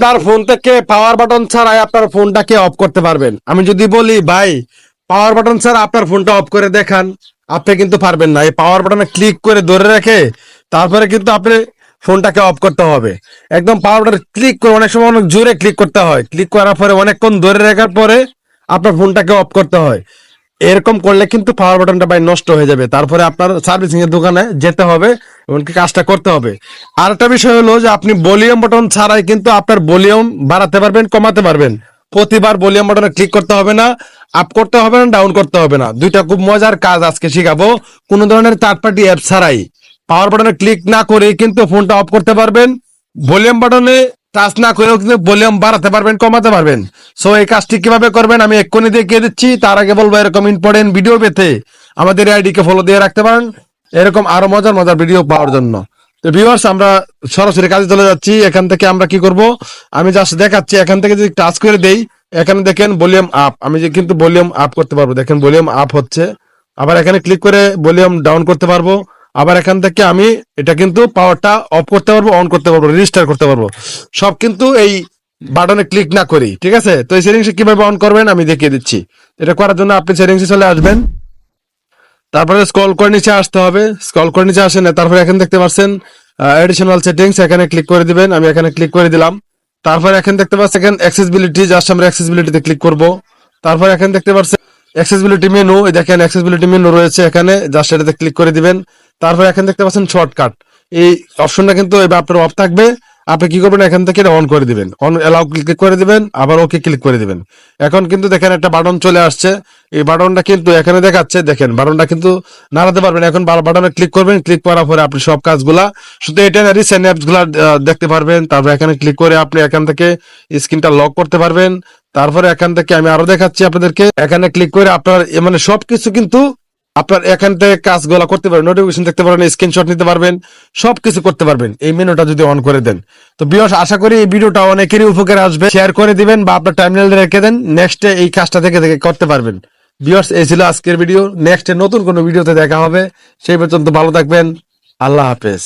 আপনার ফোন থেকে power button ছাড়াই আপনার ফোনটাকে অফ করতে পারবেন? আমি যদি বলি, ভাই পাওয়ার বাটন ছাড়া আপনার ফোনটা অফ করে দেখান। আপনি কিন্তু পারবেন না। এই পাওয়ার বাটনে ক্লিক করে ধরে রেখে তারপরে কিন্তু আপনি ফোনটাকে অফ করতে হবে। একদম পাওয়ার বাটন ক্লিক করে অনেক সময় অনেক জোরে ক্লিক করতে হয়। ক্লিক করার পরে অনেকক্ষণ ধরে রাখার পরে আপনার ফোনটাকে অফ করতে হয়। এরকম করলে কিন্তু পাওয়ার বাটনটা ভাই নষ্ট হয়ে যাবে। তারপরে আপনার সার্ভিসিং এর দোকানে যেতে হবে, এমনকি কাজটা করতে হবে। আর একটা বিষয় হলো যে আপনি ভলিউম বাটন ছাড়াই কিন্তু আপনার ভলিউম বাড়াতে পারবেন, কমাতে পারবেন। প্রতিবার ভলিউম বাটনে ক্লিক করতে হবে না আপ করতে হবে না ডাউন করতে হবে না। দুইটা খুব মজার কাজ আজকে শিখাবো। কোনো ধরনের থার্ড পার্টি অ্যাপ ছাড়াই। পাওয়ার বাটনে ক্লিক না করে কিন্তু ফোনটা অফ করতে পারবেন। ভলিউম বাটনে টাচ না করেও কিন্তু ভলিউম বাড়াতে পারবেন, কমাতে পারবেন। সো এই কাজটি কীভাবে করবেন আমি এক্ষুনি দেখিয়ে দিচ্ছি। তার আগে বলব, এরকম ইম্পর্টেন্ট ভিডিও পেতে আমাদের আইডি কে ফলো দিয়ে রাখতে পারেন। এরকম আরও মজার মজার ভিডিও পাওয়ার জন্য। তো ভিউয়ার্স আমরা সরাসরি কাজে চলে যাচ্ছি। এখান থেকে আমরা কি করব? আমি জাস্ট দেখাচ্ছি। এখান থেকে যদি টাচ করে দেই, এখানে দেখেন ভলিউম আপ আমি যে কিন্তু ভলিউম আপ করতে পারব। দেখেন ভলিউম আপ হচ্ছে। আবার এখানে ক্লিক করে ভলিউম ডাউন করতে পারব। আবার এখান থেকে আমি এটা কিন্তু পাওয়ারটা অফ করতে পারব অন করতে পারব রেজিস্টার করতে পারব। সব কিন্তু এই বাটনে ক্লিক না করি ঠিক আছে? তো এই সেটিংস কীভাবে অন করবেন আমি দেখিয়ে দিচ্ছি। এটা করার জন্য আপনি সেটিংসে চলে আসবেন। তারপরে স্ক্রল করে নিচে আসতে হবে। স্ক্রল করে নিচে আসেন, তারপরে এখানে দেখতে পাচ্ছেন এডিশনাল সেটিংস এখানে ক্লিক করে দিবেন। আমি এখানে ক্লিক করে দিলাম। তারপরে এখানে দেখতে পাচ্ছেন অ্যাক্সেসিবিলিটি জাস্ট আমরা অ্যাক্সেসিবিলিটিতে ক্লিক করব। তারপর এখানে দেখতে পাচ্ছেন অ্যাক্সেসিবিলিটি মেনু দেখেন অ্যাক্সেসিবিলিটি মেনু রয়েছে এখানে জাস্ট এটাতে ক্লিক করে দিবেন। তারপর এখানে দেখতে পাচ্ছেন শর্টকাট এই অপশনটা কিন্তু এবার আপনার অফ থাকবে। আপনি কি করবেন? এখান থেকে এটা অন করে দিবেন। অন এলাও ক্লিক করে দিবেন, আবার ওকে ক্লিক করে দিবেন। এখন কিন্তু দেখেন একটা বাটন চলে আসছে। এই বাটনটা কিন্তু এখানে দেখাচ্ছে। দেখেন বাটনটা কিন্তু নাড়াতে পারবেন এখন বাটনে ক্লিক করবেন। ক্লিক করার পরে আপনি সব কাজগুলা শুধু এটা না রিসেন্ট অ্যাপসগুলা দেখতে পারবেন। তারপর এখানে ক্লিক করে আপনি এখান থেকে স্ক্রিনটা লক করতে পারবেন। তারপরে এখান থেকে আমি আরও দেখাচ্ছি আপনাদেরকে। এখানে ক্লিক করে আপনার মানে সবকিছু কিন্তু আপনার এখান থেকে কাজগুলো করতে পারবেন নোটিফিকেশন দেখতে পারবেন স্ক্রিনশট নিতে পারবেন সব কিছু করতে পারবেন। এই মেনুটা যদি অন করে দেন। তো বিয়স আশা করি এই ভিডিওটা অনেকেরই উপকারে আসবে। শেয়ার করে দিবেন বা আপনার টাইম রেখে দেন নেক্সট এই কাজটা থেকে থেকে করতে পারবেন। বিয়স এই ছিল আজকের ভিডিও নেক্সট নতুন কোনো ভিডিওতে দেখা হবে। সেই পর্যন্ত ভালো থাকবেন। আল্লাহ হাফেজ।